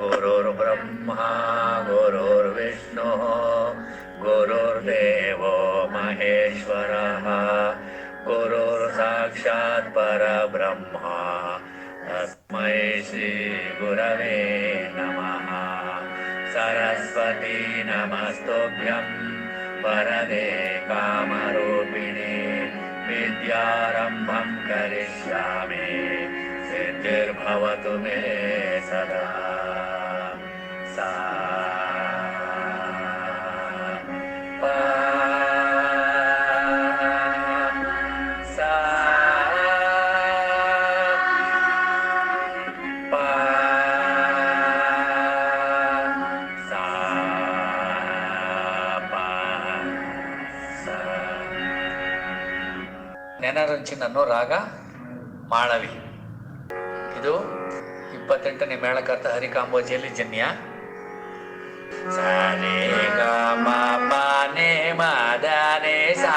गुरुर्ब्रह्मा गुरुर्विष्णुः गुरुर्देवो महेश्वरः गुरुर्साक्षात् परब्रह्मा तस्मै श्रीगुरवे नमः। सरस्वती नमस्तुभ्यं वरदे कामरूपिणे विद्यारम्भं करिष्यामि सिद्धिर्भवतु मे सदा sa ರಾಗ ಮಾಳವಿ. ಇದು ಇಪ್ಪತ್ತೆಂಟನೇ ಮೇಳಕರ್ತ ಹರಿಕಾಂಬೋಜಿಯಲ್ಲಿ ಜನ್ಯ. sa ni ga ma pa ni ma da ni sa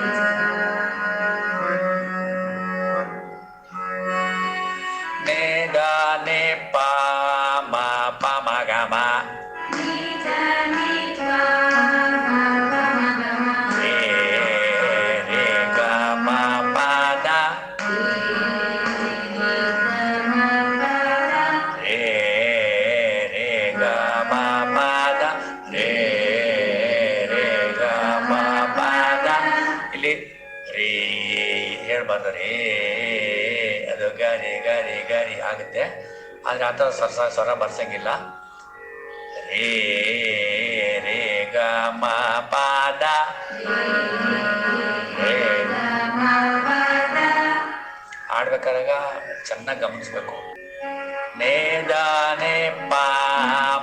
ಗರಿ ಗರಿ ಗರಿ ಆಗುತ್ತೆ. ಆದರೆ ಆ ಥರ ಸ್ವರ ಸ್ವರ ಬರ್ಸಂಗಿಲ್ಲ. ರೇ ರೇ, ಗ, ಮ, ಪ, ದ. ರೇ, ಆಡ್ಬೇಕಾದಾಗ ಚೆನ್ನಾಗಿ ಗಮನಿಸ್ಬೇಕು. ನೇ, ದ, ನೆ, ಪ,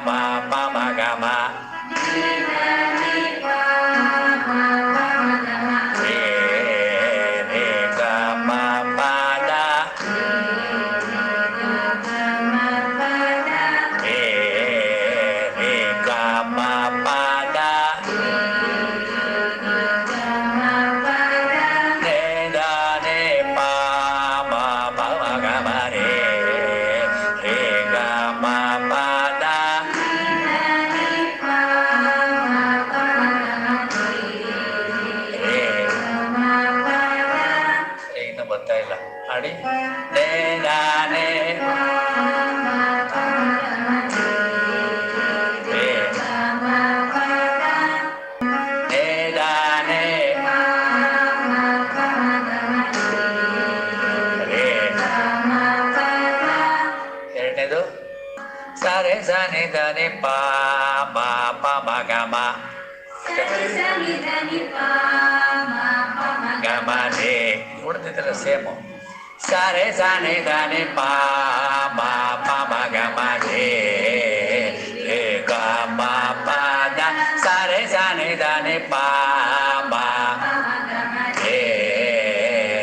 ಮ ಪ, ಮ, ಗ, ಮ. re sa ni da ni pa ma pa ma ga ma sa ni sa ni da ni pa ma pa ma ga ma re కూడా తిథిలో same sa re sa ni da ni pa ma pa ma ga ma re re ga ma pa da sa re sa ni da ni pa ma re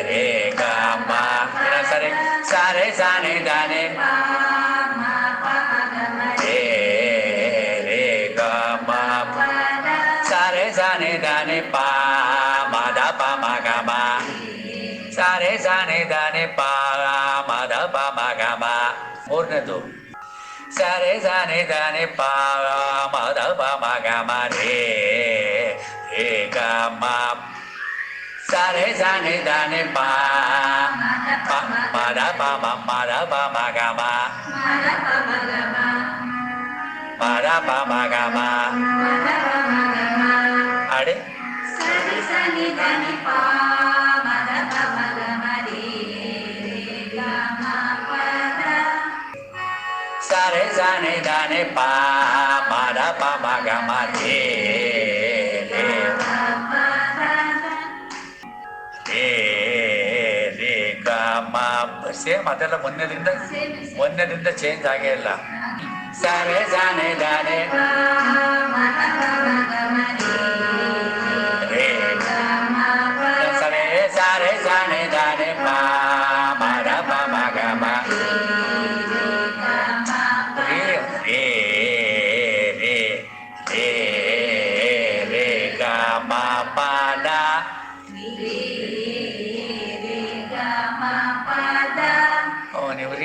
re ga ma సరే సరే సరే దాని re sa ni sa ni pa ga ma da pa ma ga ma re re ga ma sa re sa ni da ni pa pa ma da pa ma ma da pa ma ga ma ma da pa ma ga ma அடே சரி சனி தனி பா ಸರೆ ಸನಿ ದಾನಿ ಪಾ ಮದ ಪ ಮ ಗ ಮ ಧೀ ರೇ ರೇ ರೇ ಗ ಮ ಸೇಮ್ ಅದೆಲ್ಲ ಮೊನ್ನೆದಿಂದ ಮೊನ್ನೆದಿಂದ ಚೇಂಜ್ ಆಗೇ ಇಲ್ಲ ಸರೆ ಸನಿ ದಾನಿ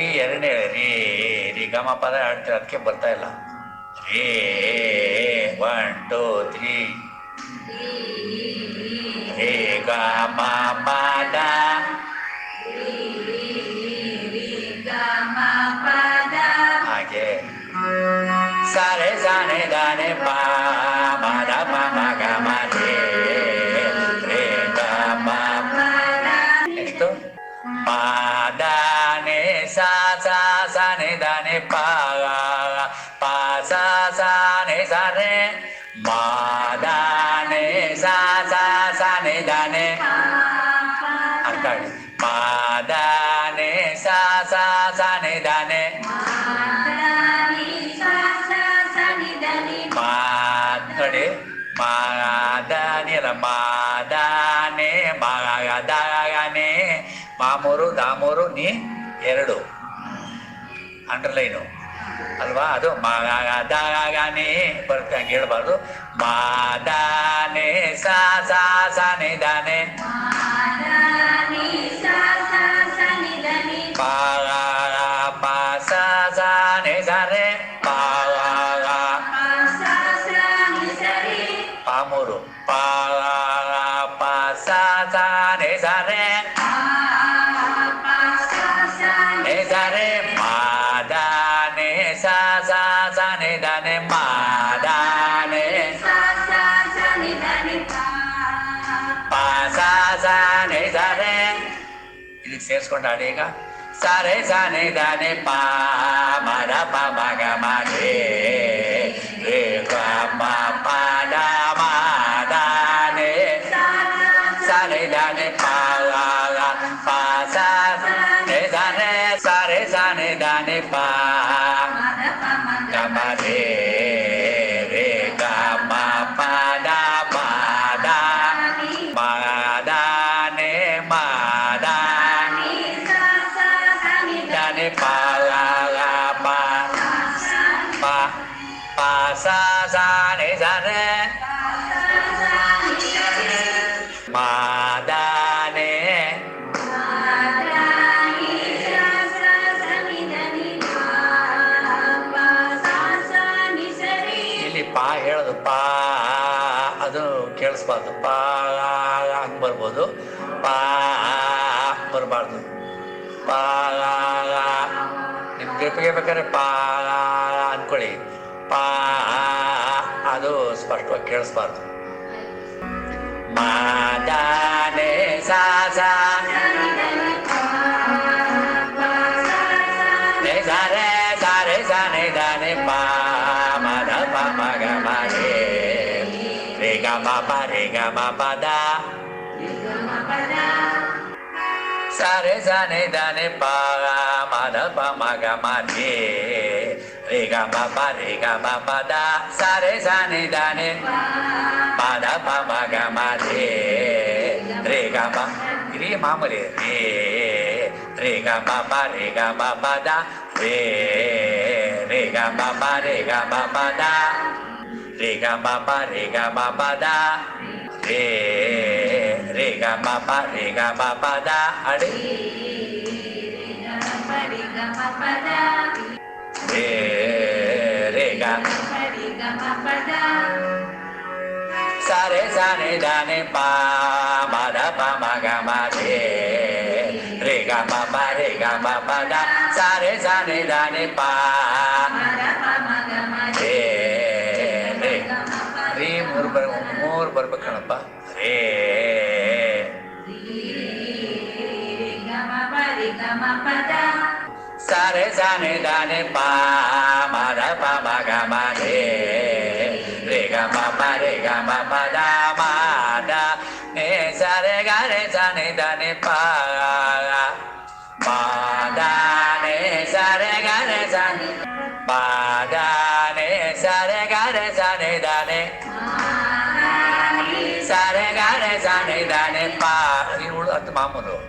ರೀ ಎರಡನೇ ರೀ ರೀ ಗಮ ಪದ ಆಡ್ತೀರ ಅದಕ್ಕೆ ಬರ್ತಾ ಇಲ್ಲ. ರೇ ಒನ್ ಟೂ ತ್ರೀ ರೇ ಗ ಪದ ಹಾಗೆ. ಸಾರೆ, ಸಾನೆ, ದಾನೆ, ಪಾ. ma da ne sa sa sa ne da ne pa ga. ಮಾಮೂರು ದಾಮೂರು ನೀ ಎರಡು. ಅಂಡರ್ಲೈನು. ಅಲ್ವಾ? ಅದು ಮಾದಾನೆ ಬರುತ್ತೆ ಹಂಗೆ ಹೇಳ್ಬಾರ್ದು. ಮಾದಾನೆ ಸಾ ಸಾ ಸಾನೆ ದಾನೆ ಪಾ సానే సరే ఇది చేసుకుంటాడేగా? సరే సనే దానే సరే దాని సరే సనే ಕೇಳಿಸ್ಬಾರ್ದು. ಪಾ ಹಂಗೆ ಬರ್ಬೋದು. ಪಾ ಬರಬಾರ್ದು. ಪಾ ನಿಮ್ಮ ಗ್ರಿಪ್ಗೆ ಬೇಕಾದ್ರೆ ಪಾ ಅನ್ಕೊಳ್ಳಿ. ಪಾ ಅದು ಸ್ಪಷ್ಟವಾಗಿ ಕೇಳಿಸ್ಬಾರ್ದು. ಮಾದಾನೆ ಸಾ. pada sare sane dane para ma da pa Riga ga riga ni da. Sare sane dane pada da pa Riga ga ma mamre re ga ma re ma da. Re re ga ma da. Riga ga riga pa da. రే రే గా మా పా రే గా మా పా దా అడే. రే రే గా. సరే సరే దాని పా మద పా మగ మా రే రే గా మా సరే సరే దాని పా. ಸಾರೆ ಸಾನೆ ದಾನೆ ಪಾ ಮರ ಪ ಮ ಗ ಮ ರೇ ರೇ ಗ ಮ ಪ ರೇ ಗ ಮ ಪ ದ ಮ ದ ನೇ ಸಾರೆ ಗ ರೇ ಸಾನೆ ದಾನೆ ಪಾ ಮ ದ ನೇ ಸಾರೆ ಗ ರೇ ಸಾನೆ ಮ ದ ನೇ ಸಾರೆ ಗ ರೇ ಸಾನೆ ದಾನೆ ಸಾರೆ ಗ ರೇ ಸಾನೆ ದಾನೆ ಪಾ ಇವಳು ಅದು ಮಾಮೂಲು ಪಾದಾನೆ ಸಾರೆ ಗಾರೆ ಸಾನೆ ದಾನೆ ಪಾಗ ಪಾ ಸಾ ಸಾ ರೆ ಸಾರೆ ಸಾರೆ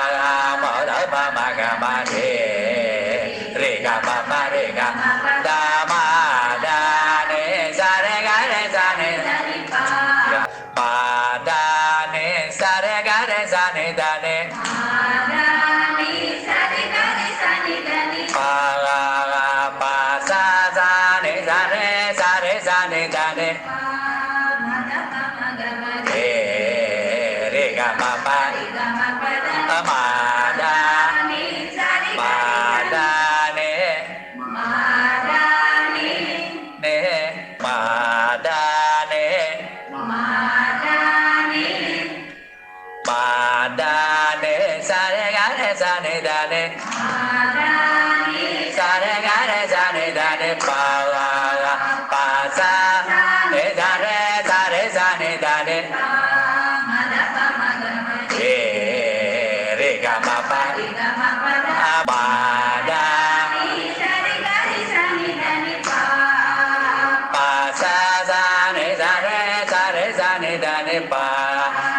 ni pa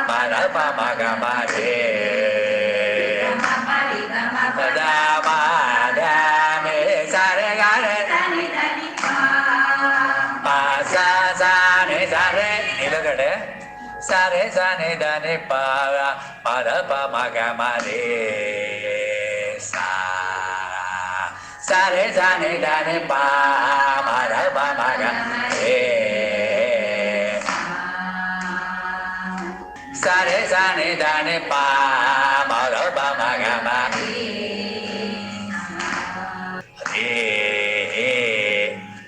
ma da pa ma ga ma de da ma da me sa re ga re pa sa sa ne sa re ilagade sa re sa ne da ne pa ma da pa ma ga ma de sa sa re sa ne da ne pa re sa ni da ni pa ma da pa ma ga ma ರೇ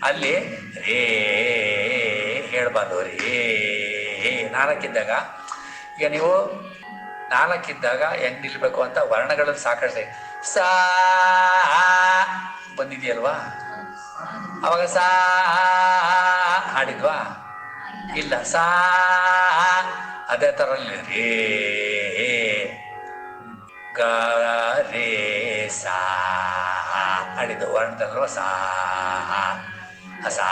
ಅಲ್ಲಿ ರೇ ಹೇಳ್ಬಾರ್ದು ರೇ ನಾಲ್ಕಿದ್ದಾಗ, ಈಗ ನೀವು ನಾಲ್ಕಿದ್ದಾಗ ಹೆಂಗ್ ನಿಲ್ಬೇಕು ಅಂತ ವರ್ಣಗಳನ್ನು ಸಾಕಷ್ಟೇ. ಸಾ, ಬಂದಿದೆಯಲ್ವಾ? ಅವಾಗ ಸಾ, ಹಾಡಿದ್ವಾ? ಇಲ್ಲ, ಸಾ ಅದೇ ಥರ ರೇ ಗ, ರೇ, ಸಾ ಹಾಡಿದ್ದು ವರ್ಣದಲ್ವ ಸಾ ಸಾ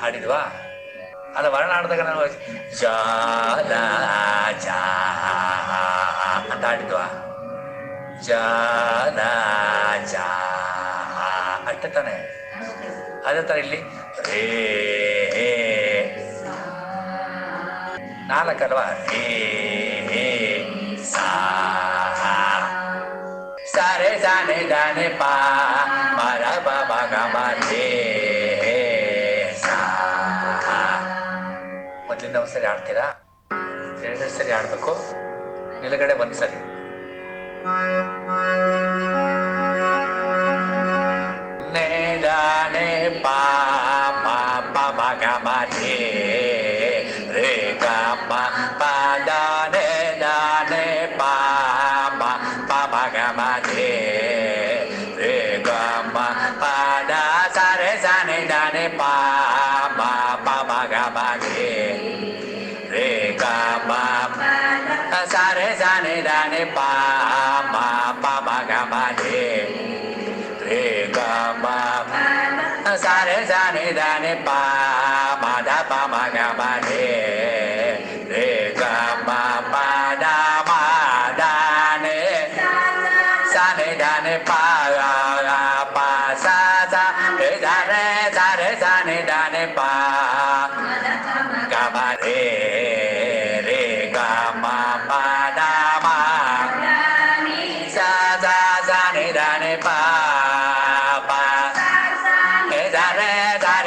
ಹಾಡಿದ್ವಾ? ಅದು ವರ್ಣ ಹಾಡಿದಾಗ ನಾವು ಜಾಲ ಅಂತ ಹಾಡಿದ್ವಾ? ಜಾಲ ಜಾ ಅಷ್ಟೇ ತಾನೆ? ಅದೇ ಥರ ಇಲ್ಲಿ. ರೇ ನಾಲ್ಕಲ್ವಾ ರೇ ಸಾ ಸಾರೆ ಸಾನೆ ದಾನೆ ಪಾ ಮರ ಬ ಮ ಗ ಮ ರೇ ಸಾ ಮೊದಲಿಂದ ಒಂದ್ಸರಿ ಆಡ್ತೀರಾ ಎರಡನೇ ಸರಿ ಆಡ್ಬೇಕು ನಿಲುಗಡೆ ಒಂದು da ne da ne pa ma da pa ma ga ba ne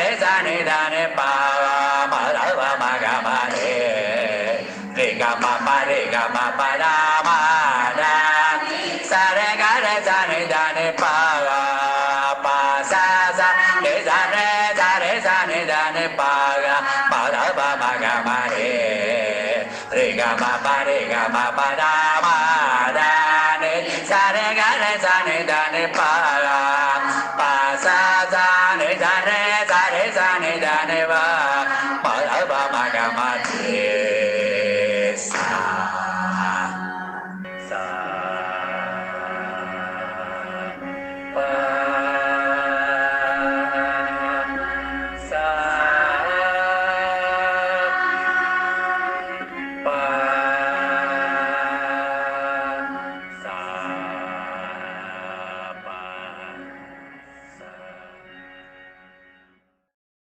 ದಾನೆ ದಾನೆ ದಾನೆ ಪಾ ಮ ಗ ಮ ರೇ ಗ ಮ ಪ ರೇ ಗ ಮ ಪ ರಾ นิดานิวา